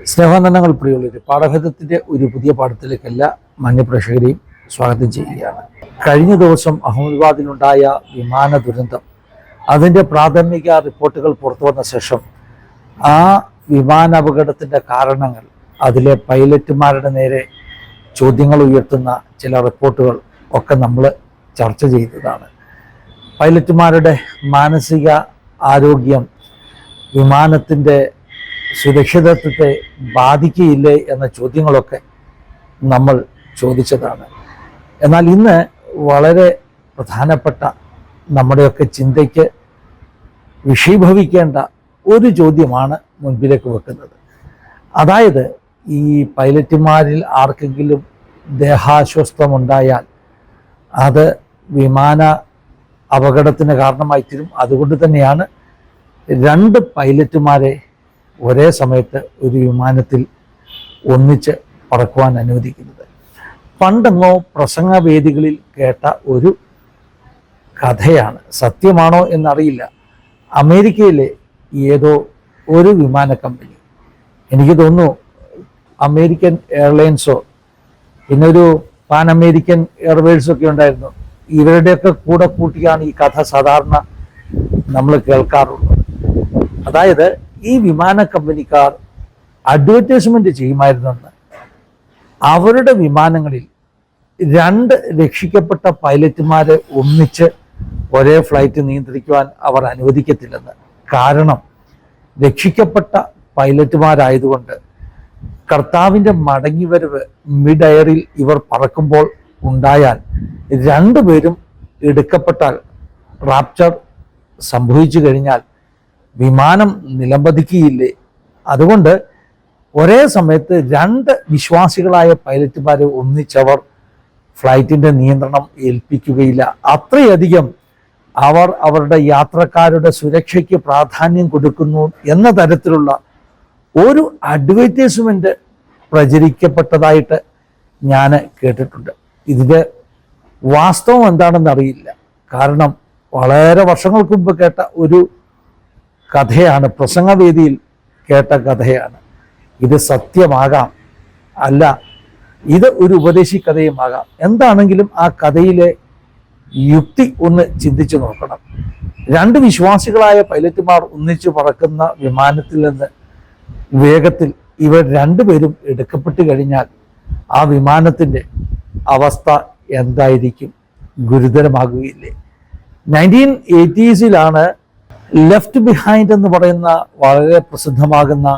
സ്നേഹനന്ദനങ്ങൾ പ്രിയുള്ളവർ പാഠഭേദത്തിന്റെ ഒരു പുതിയ പാഠത്തിലേക്ക് എല്ലാ മാന്യപ്രേക്ഷകരെയും സ്വാഗതം ചെയ്യുകയാണ്. കഴിഞ്ഞ ദിവസം അഹമ്മദാബാദിലുണ്ടായ വിമാന ദുരന്തം. അതിന്റെ പ്രാഥമിക റിപ്പോർട്ടുകൾ പുറത്തു വന്ന ശേഷം ആ വിമാന അപകടത്തിന്റെ കാരണങ്ങൾ അതിലെ പൈലറ്റുമാരുടെ നേരെ ചോദ്യങ്ങൾ ഉയർത്തുന്ന ചില റിപ്പോർട്ടുകൾ ഒക്കെ നമ്മൾ ചർച്ച ചെയ്തതാണ്. പൈലറ്റുമാരുടെ മാനസിക ആരോഗ്യം വിമാനത്തിന്റെ സുരക്ഷിതത്വത്തെ ബാധിക്കുകയില്ലേ എന്ന ചോദ്യങ്ങളൊക്കെ നമ്മൾ ചോദിച്ചതാണ്. എന്നാൽ ഇന്ന് വളരെ പ്രധാനപ്പെട്ട നമ്മുടെയൊക്കെ ചിന്തയ്ക്ക് വിഷീഭവിക്കേണ്ട ഒരു ചോദ്യമാണ് മുൻപിലേക്ക് വെക്കുന്നത്. അതായത് ഈ പൈലറ്റുമാരിൽ ആർക്കെങ്കിലും ദേഹാസ്വസ്ഥമുണ്ടായാൽ അത് വിമാന അപകടത്തിന് കാരണമായി തീരും അതുകൊണ്ട് തന്നെയാണ് രണ്ട് പൈലറ്റുമാരെ ഒരേ സമയത്ത് ഒരു വിമാനത്തിൽ ഒന്നിച്ച് പറക്കുവാൻ അനുവദിക്കുന്നത്. പണ്ടെന്നോ പ്രസംഗവേദികളിൽ കേട്ട ഒരു കഥയാണ്. സത്യമാണോ എന്നറിയില്ല. അമേരിക്കയിലെ ഏതോ ഒരു വിമാന കമ്പനി. എനിക്ക് തോന്നുന്നു അമേരിക്കൻ എയർലൈൻസോ പിന്നെ ഒരു പാൻ അമേരിക്കൻ എയർവേഴ്സോ ഒക്കെ ഉണ്ടായിരുന്നു. ഇവരുടെയൊക്കെ കൂടെ കൂട്ടിയാണ് ഈ കഥ സാധാരണ നമ്മൾ കേൾക്കാറുള്ളത്. അതായത് ഈ വിമാന കമ്പനിക്കാർ അഡ്വർടൈസ്മെന്റ് ചെയ്യുമായിരുന്നെന്ന്. അവരുടെ വിമാനങ്ങളിൽ രണ്ട് രക്ഷിക്കപ്പെട്ട പൈലറ്റുമാരെ ഒന്നിച്ച് ഒരേ ഫ്ലൈറ്റ് നിയന്ത്രിക്കുവാൻ അവർ അനുവദിക്കത്തില്ലെന്ന്. കാരണം രക്ഷിക്കപ്പെട്ട പൈലറ്റുമാരായതുകൊണ്ട് കർത്താവിന്റെ മടങ്ങിവരവ് മിഡ് എയറിൽ ഇവർ പറക്കുമ്പോൾ ഉണ്ടായാൽ രണ്ടുപേരും എടുക്കപ്പെട്ടാൽ റാപ്ചർ സംഭവിച്ചു കഴിഞ്ഞാൽ വിമാനം നിലംപതിക്കുകയില്ലേ? അതുകൊണ്ട് ഒരേ സമയത്ത് രണ്ട് വിശ്വാസികളായ പൈലറ്റുമാരെ ഒന്നിച്ചവർ ഫ്ലൈറ്റിന്റെ നിയന്ത്രണം ഏൽപ്പിക്കുകയില്ല. അത്രയധികം അവർ അവരുടെ യാത്രക്കാരുടെ സുരക്ഷയ്ക്ക് പ്രാധാന്യം കൊടുക്കുന്നു എന്ന തരത്തിലുള്ള ഒരു അഡ്വർടൈസ്മെന്റ് പ്രചരിക്കപ്പെട്ടതായിട്ട് ഞാൻ കേട്ടിട്ടുണ്ട്. ഇതിന്റെ വാസ്തവം എന്താണെന്ന് അറിയില്ല കാരണം വളരെ വർഷങ്ങൾക്ക് മുമ്പ് കേട്ട ഒരു കഥയാണ് പ്രസംഗവേദിയിൽ കേട്ട കഥയാണ്. ഇത് സത്യമാകാം അല്ല ഇത് ഒരു ഉപദേശി കഥയുമാകാം എന്താണെങ്കിലും ആ കഥയിലെ യുക്തി ഒന്ന് ചിന്തിച്ചു നോക്കണം. രണ്ട് വിശ്വാസികളായ പൈലറ്റുമാർ ഒന്നിച്ചു പറക്കുന്ന വിമാനത്തിൽ നിന്ന് വേഗത്തിൽ ഇവർ രണ്ടുപേരും എടുക്കപ്പെട്ട് കഴിഞ്ഞാൽ ആ വിമാനത്തിന്റെ അവസ്ഥ എന്തായിരിക്കും? ഗുരുതരമാകുകയില്ലേ? നയന്റീൻ എയ്റ്റീസിലാണ് ലെഫ്റ്റ് ബിഹൈൻഡ് എന്ന് പറയുന്ന വളരെ പ്രസിദ്ധമാകുന്ന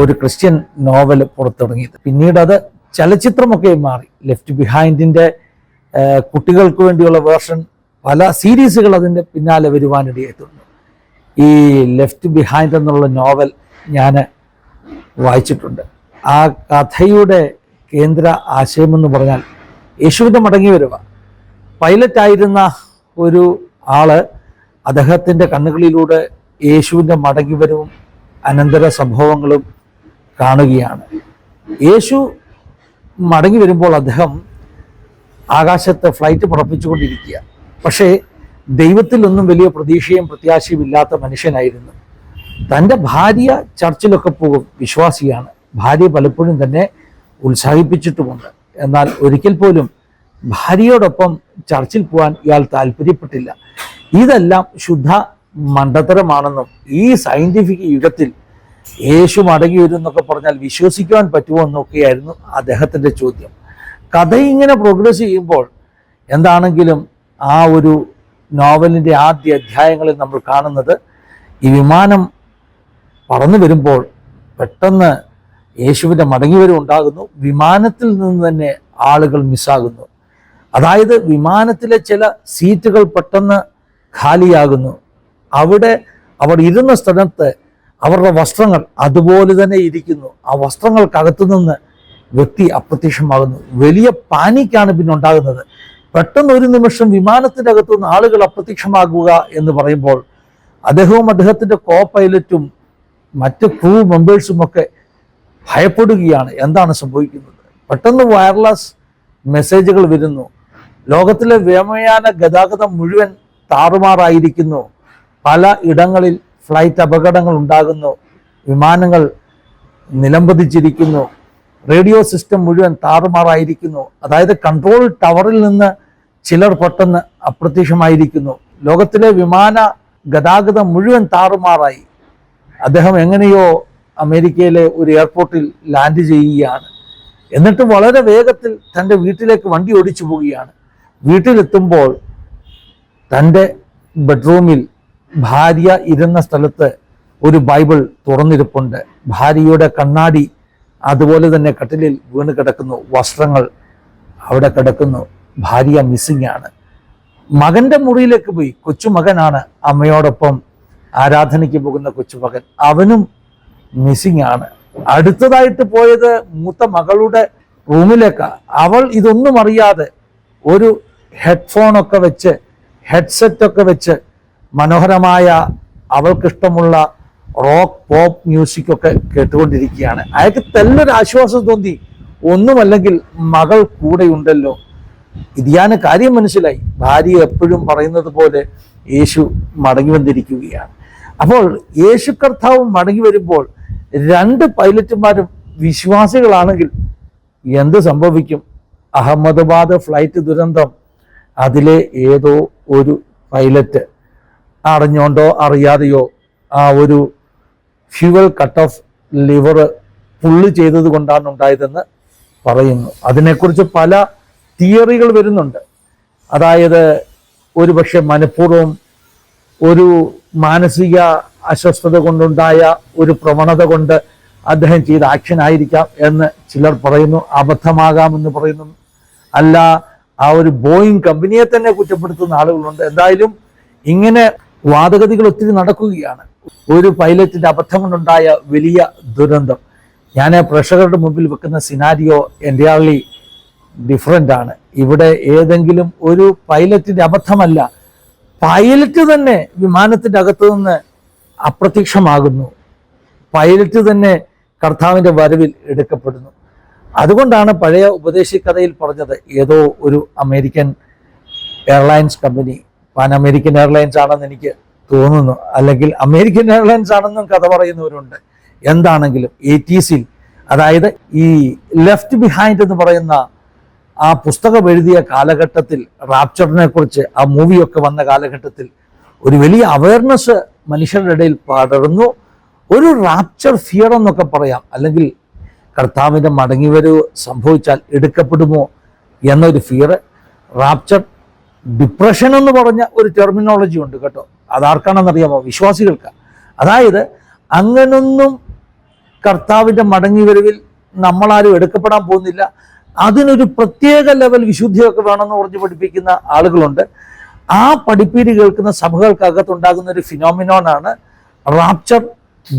ഒരു ക്രിസ്ത്യൻ നോവൽ പുറത്തിറങ്ങിയത്. പിന്നീട് അത് ചലച്ചിത്രമൊക്കെ മാറി. ലെഫ്റ്റ് ബിഹൈൻഡിന്റെ കുട്ടികൾക്ക് വേണ്ടിയുള്ള വേർഷൻ പല സീരീസുകൾ അതിന്റെ പിന്നാലെ വരുവാനിടയായിട്ടുണ്ട്. ഈ ലെഫ്റ്റ് ബിഹൈൻഡ് എന്നുള്ള നോവൽ ഞാൻ വായിച്ചിട്ടുണ്ട്. ആ കഥയുടെ കേന്ദ്ര ആശയമെന്ന് പറഞ്ഞാൽ യേശുവിന്റെ മടങ്ങി വരവ പൈലറ്റായിരുന്ന ഒരു ആൾ അദ്ദേഹത്തിന്റെ കണ്ണുകളിലൂടെ യേശുവിന്റെ മടങ്ങിവരവും അനന്തര സംഭവങ്ങളും കാണുകയാണ്. യേശു മടങ്ങി വരുമ്പോൾ അദ്ദേഹം ആകാശത്ത് ഫ്ലൈറ്റ് പുറപ്പിച്ചുകൊണ്ടിരിക്കുക. പക്ഷേ ദൈവത്തിൽ ഒന്നും വലിയ പ്രതീക്ഷയും പ്രത്യാശയും ഇല്ലാത്ത മനുഷ്യനായിരുന്നു. തന്റെ ഭാര്യ ചർച്ചിലൊക്കെ പോകും വിശ്വാസിയാണ്. ഭാര്യ പലപ്പോഴും തന്നെ ഉത്സാഹിപ്പിച്ചിട്ടുമുണ്ട്. എന്നാൽ ഒരിക്കൽ പോലും ഭാര്യയോടൊപ്പം ചർച്ചിൽ പോകാൻ ഇയാൾ താല്പര്യപ്പെട്ടില്ല. ഇതെല്ലാം ശുദ്ധ മണ്ടത്തരമാണെന്നും ഈ സയന്റിഫിക് യുഗത്തിൽ യേശു മടങ്ങി വരും എന്നൊക്കെ പറഞ്ഞാൽ വിശ്വസിക്കുവാൻ പറ്റുമോ എന്നൊക്കെയായിരുന്നു അദ്ദേഹത്തിന്റെ ചോദ്യം. കഥ ഇങ്ങനെ പ്രോഗ്രസ് ചെയ്യുമ്പോൾ എന്താണെങ്കിലും ആ ഒരു നോവലിന്റെ ആദ്യ അധ്യായങ്ങളിൽ നമ്മൾ കാണുന്നത് ഈ വിമാനം പറന്നു വരുമ്പോൾ പെട്ടെന്ന് യേശുവിന്റെ മടങ്ങിവരും ഉണ്ടാകുന്നു. വിമാനത്തിൽ നിന്ന് തന്നെ ആളുകൾ മിസ്സാകുന്നു അതായത് വിമാനത്തിലെ ചില സീറ്റുകൾ പെട്ടെന്ന് ഖാലിയാകുന്നു. അവിടെ അവർ ഇരുന്ന സ്ഥലത്ത് അവരുടെ വസ്ത്രങ്ങൾ അതുപോലെ തന്നെ ഇരിക്കുന്നു. ആ വസ്ത്രങ്ങൾക്കകത്തു നിന്ന് വ്യക്തി അപ്രത്യക്ഷമാകുന്നു. വലിയ പാനിക്കാണ് പിന്നെ ഉണ്ടാകുന്നത്. പെട്ടെന്ന് ഒരു നിമിഷം വിമാനത്തിന്റെ അകത്തുനിന്ന് ആളുകൾ അപ്രത്യക്ഷമാകുക എന്ന് പറയുമ്പോൾ അദ്ദേഹവും അദ്ദേഹത്തിന്റെ കോ പൈലറ്റും മറ്റ് ക്രൂ മെമ്പേഴ്സും ഒക്കെ ഭയപ്പെടുകയാണ്. എന്താണ് സംഭവിക്കുന്നത്? പെട്ടെന്ന് വയർലെസ് മെസ്സേജുകൾ വരുന്നു. ലോകത്തിലെ വ്യോമയാന ഗതാഗതം മുഴുവൻ താറുമാറായിരിക്കുന്നു. പല ഇടങ്ങളിൽ ഫ്ലൈറ്റ് അപകടങ്ങൾ ഉണ്ടാകുന്നു. വിമാനങ്ങൾ നിലംപതിച്ചിരിക്കുന്നു. റേഡിയോ സിസ്റ്റം മുഴുവൻ താറുമാറായിരിക്കുന്നു. അതായത് കൺട്രോൾ ടവറിൽ നിന്ന് ചിലർ പെട്ടെന്ന് അപ്രത്യക്ഷമായിരിക്കുന്നു. ലോകത്തിലെ വിമാന ഗതാഗതം മുഴുവൻ താറുമാറായി. അദ്ദേഹം എങ്ങനെയോ അമേരിക്കയിലെ ഒരു എയർപോർട്ടിൽ ലാൻഡ് ചെയ്യുകയാണ്. എന്നിട്ട് വളരെ വേഗത്തിൽ തന്റെ വീട്ടിലേക്ക് വണ്ടി ഓടിച്ചു പോവുകയാണ്. വീട്ടിലെത്തുമ്പോൾ തന്റെ ബെഡ്റൂമിൽ ഭാര്യ ഇരുന്ന സ്ഥലത്ത് ഒരു ബൈബിൾ തുറന്നിരിപ്പുണ്ട്. ഭാര്യയുടെ കണ്ണാടി അതുപോലെ തന്നെ കട്ടിലിൽ വീണ് കിടക്കുന്നു. വസ്ത്രങ്ങൾ അവിടെ കിടക്കുന്നു. ഭാര്യ മിസ്സിംഗ് ആണ്. മകന്റെ മുറിയിലേക്ക് പോയി. കൊച്ചുമകനാണ് അമ്മയോടൊപ്പം ആരാധനയ്ക്ക് പോകുന്ന കൊച്ചുമകൻ. അവനും മിസ്സിംഗ് ആണ്. അടുത്തതായിട്ട് പോയത് മൂത്ത മകളുടെ റൂമിലേക്ക് അവൾ ഇതൊന്നും അറിയാതെ ഒരു ഹെഡ്ഫോൺ ഒക്കെ വെച്ച് ഹെഡ്സെറ്റ് ഒക്കെ വെച്ച് മനോഹരമായ അവൾക്കിഷ്ടമുള്ള റോക്ക് പോപ്പ് മ്യൂസിക് ഒക്കെ കേട്ടുകൊണ്ടിരിക്കുകയാണ്. അയാൾക്ക് തെല്ലൊരു ആശ്വാസം തോന്നി. ഒന്നുമല്ലെങ്കിൽ മകൾ കൂടെയുണ്ടല്ലോ. ഇതിയാന കാര്യം മനസ്സിലായി. ഭാര്യ എപ്പോഴും പറയുന്നത് പോലെ യേശു മടങ്ങി വന്നിരിക്കുകയാണ്. അപ്പോൾ യേശു കർത്താവ് മടങ്ങി വരുമ്പോൾ രണ്ട് പൈലറ്റുമാരും വിശ്വാസികളാണെങ്കിൽ എന്ത് സംഭവിക്കും? അഹമ്മദാബാദ് ഫ്ലൈറ്റ് ദുരന്തം. അതിലെ ഏതോ ഒരു പൈലറ്റ് അറിഞ്ഞോണ്ടോ അറിയാതെയോ ആ ഒരു fuel cut off lever pull ചെയ്തത് കൊണ്ടാണ് ഉണ്ടായതെന്ന് പറയുന്നു. അതിനെക്കുറിച്ച് പല തിയറികൾ വരുന്നുണ്ട്. അതായത് ഒരുപക്ഷെ മനഃപൂർവം ഒരു മാനസിക അസ്വസ്ഥത കൊണ്ടുണ്ടായ ഒരു പ്രവണത കൊണ്ട് അദ്ദേഹം ചെയ്ത ആക്ഷൻ ആയിരിക്കാം എന്ന് ചിലർ പറയുന്നു. അബദ്ധമാകാമെന്ന് പറയുന്നു. അല്ല ആ ഒരു ബോയിങ് കമ്പനിയെ തന്നെ കുറ്റപ്പെടുത്തുന്ന ആളുകളുണ്ട്. എന്തായാലും ഇങ്ങനെ വാദഗതികൾ ഒത്തിരി നടക്കുകയാണ്. ഒരു പൈലറ്റിന്റെ അബദ്ധം കൊണ്ടുണ്ടായ വലിയ ദുരന്തം. ഞാൻ പ്രേക്ഷകരുടെ മുമ്പിൽ വെക്കുന്ന സിനാരിയോ എന്റയർലി ഡിഫറെന്റ് ആണ്. ഇവിടെ ഏതെങ്കിലും ഒരു പൈലറ്റിന്റെ അബദ്ധമല്ല പൈലറ്റ് തന്നെ വിമാനത്തിന്റെ അകത്ത് നിന്ന് അപ്രത്യക്ഷമാകുന്നു. പൈലറ്റ് തന്നെ കർത്താവിന്റെ വരവിൽ എടുക്കപ്പെടുന്നു. അതുകൊണ്ടാണ് പഴയ ഉപദേശി കഥയിൽ പറഞ്ഞത് ഏതോ ഒരു American airlines company Pan American airlines ആണെന്ന് എനിക്ക് തോന്നുന്നു. അല്ലെങ്കിൽ അമേരിക്കൻ എയർലൈൻസ് ആണെന്നും കഥ പറയുന്നവരുണ്ട്. എന്താണെങ്കിലും എയ്റ്റീസിൽ അതായത് ഈ ലെഫ്റ്റ് ബിഹൈൻഡ് എന്ന് പറയുന്ന ആ പുസ്തകം എഴുതിയ കാലഘട്ടത്തിൽ റാപ്ചറിനെ കുറിച്ച് ആ മൂവിയൊക്കെ വന്ന കാലഘട്ടത്തിൽ ഒരു വലിയ അവയർനെസ് മനുഷ്യരുടെ ഇടയിൽ പടർന്നു. ഒരു റാപ്ചർ ഫിയർ എന്നൊക്കെ പറയാം. അല്ലെങ്കിൽ കർത്താവിന്റെ മടങ്ങിവരവ് സംഭവിച്ചാൽ എടുക്കപ്പെടുമോ എന്നൊരു ഫിയർ റാപ്ചർ ഡിപ്രഷൻ എന്ന് പറഞ്ഞ ഒരു ടെർമിനോളജി ഉണ്ട് കേട്ടോ. അതാർക്കാണെന്നറിയാമോ? വിശ്വാസികൾക്ക്. അതായത് അങ്ങനൊന്നും കർത്താവിന്റെ മടങ്ങിവരവിൽ നമ്മളാരും എടുക്കപ്പെടാൻ പോകുന്നില്ല. അതിനൊരു പ്രത്യേക ലെവൽ വിശുദ്ധിയൊക്കെ വേണമെന്ന് പറഞ്ഞ് പഠിപ്പിക്കുന്ന ആളുകളുണ്ട്. ആ പഠിപ്പീര് കേൾക്കുന്ന സഭകൾക്കകത്തുണ്ടാകുന്ന ഒരു ഫിനോമിനോണാണ് റാപ്ചർ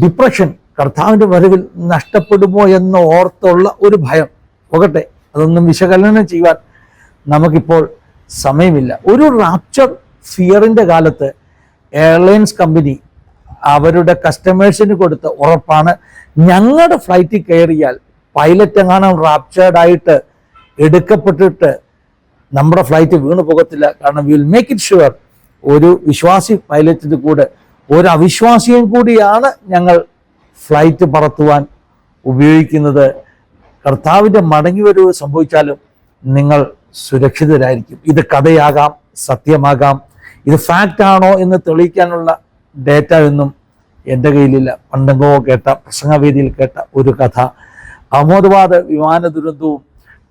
ഡിപ്രഷൻ കർത്താവിന്റെ വരവിൽ നഷ്ടപ്പെടുമോ എന്ന് ഓർത്തുള്ള ഒരു ഭയം. പോകട്ടെ അതൊന്നും വിശകലനം ചെയ്യുവാൻ നമുക്കിപ്പോൾ സമയമില്ല. ഒരു റാപ്ചർ ഫിയറിന്റെ കാലത്ത് എയർലൈൻസ് കമ്പനി അവരുടെ കസ്റ്റമേഴ്സിന് കൊടുത്ത ഉറപ്പാണ് ഞങ്ങളുടെ ഫ്ലൈറ്റിൽ കയറിയാൽ പൈലറ്റ് എങ്ങാനും റാപ്ചേർഡായിട്ട് എടുക്കപ്പെട്ടിട്ട് നമ്മുടെ ഫ്ലൈറ്റ് വീണു പോകത്തില്ല. കാരണം വിൽ മേക്ക് ഇറ്റ് ഷുവർ ഒരു വിശ്വാസി പൈലറ്റിന്റെ കൂടെ ഒരു അവിശ്വാസിയും കൂടിയാണ് ഞങ്ങൾ ഫ്ലൈറ്റ് പറത്തുവാൻ ഉപയോഗിക്കുന്നത് കർത്താവിന്റെ മടങ്ങിവരവ് സംഭവിച്ചാലും നിങ്ങൾ സുരക്ഷിതരായിരിക്കും. ഇത് കഥയാകാം സത്യമാകാം. ഇത് ഫാക്റ്റ് ആണോ എന്ന് തെളിയിക്കാനുള്ള ഡേറ്റ ഒന്നും എന്റെ കയ്യിലില്ല. പണ്ടെങ്കോ കേട്ട പ്രസംഗവേദിയിൽ കേട്ട ഒരു കഥ. അഹമ്മദാബാദ് വിമാന ദുരന്തവും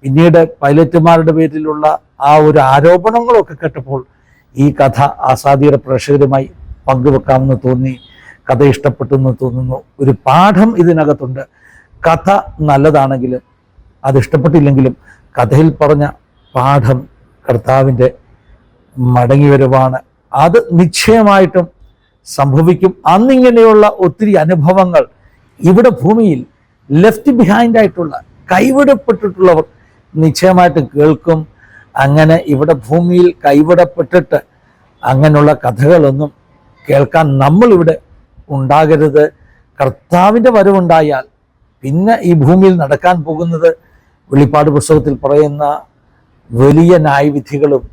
പിന്നീട് പൈലറ്റുമാരുടെ പേരിലുള്ള ആ ഒരു ആരോപണങ്ങളൊക്കെ കേട്ടപ്പോൾ ഈ കഥ ആസാദിയുടെ പ്രേക്ഷകരുമായി പങ്കുവെക്കാമെന്ന് തോന്നി. കഥ ഇഷ്ടപ്പെട്ടു എന്ന് തോന്നുന്നു. ഒരു പാഠം ഇതിനകത്തുണ്ട്. കഥ നല്ലതാണെങ്കിൽ അത് ഇഷ്ടപ്പെട്ടില്ലെങ്കിലും കഥയിൽ പറഞ്ഞ പാഠം കർത്താവിന്റെ മടങ്ങിവരവാണ്. അത് നിശ്ചയമായിട്ടും സംഭവിക്കും. അന്നിങ്ങനെയുള്ള ഒത്തിരി അനുഭവങ്ങൾ ഇവിടെ ഭൂമിയിൽ ലെഫ്റ്റ് ബിഹൈൻഡ് ആയിട്ടുള്ള കൈവിടപ്പെട്ടിട്ടുള്ളവർ നിശ്ചയമായിട്ടും കേൾക്കും. അങ്ങനെ ഇവിടെ ഭൂമിയിൽ കൈവിടപ്പെട്ടിട്ട് അങ്ങനെയുള്ള കഥകളൊന്നും കേൾക്കാൻ നമ്മളിവിടെ ഉണ്ടാകരുത്. കർത്താവിന്റെ വരവുണ്ടായാൽ പിന്നെ ഈ ഭൂമിയിൽ നടക്കാൻ പോകുന്നത് വെളിപ്പാട് പുസ്തകത്തിൽ പറയുന്ന വലിയ ന്യായവിധികളും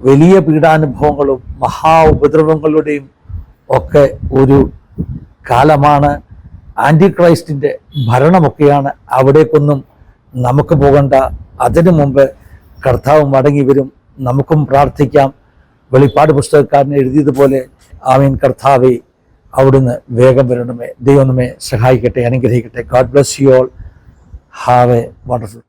വലിയ പീഡാനുഭവങ്ങളും മഹാ ഉപദ്രവങ്ങളുടെയും ഒക്കെ ഒരു കാലമാണ്. ആന്റി ക്രൈസ്റ്റിന്റെ ഭരണമൊക്കെയാണ് അവിടേക്കൊന്നും നമുക്ക് പോകണ്ട. അതിനു മുമ്പ് കർത്താവ് മടങ്ങി വരും. നമുക്കും പ്രാർത്ഥിക്കാം. വെളിപ്പാട് പുസ്തകക്കാരൻ എഴുതിയതുപോലെ ആമീൻ കർത്താവെ അവിടുന്ന് വേഗം വരണമേ. ദൈവം നമ്മെ സഹായിക്കട്ടെ അനുഗ്രഹിക്കട്ടെ. God bless you all have a wonderful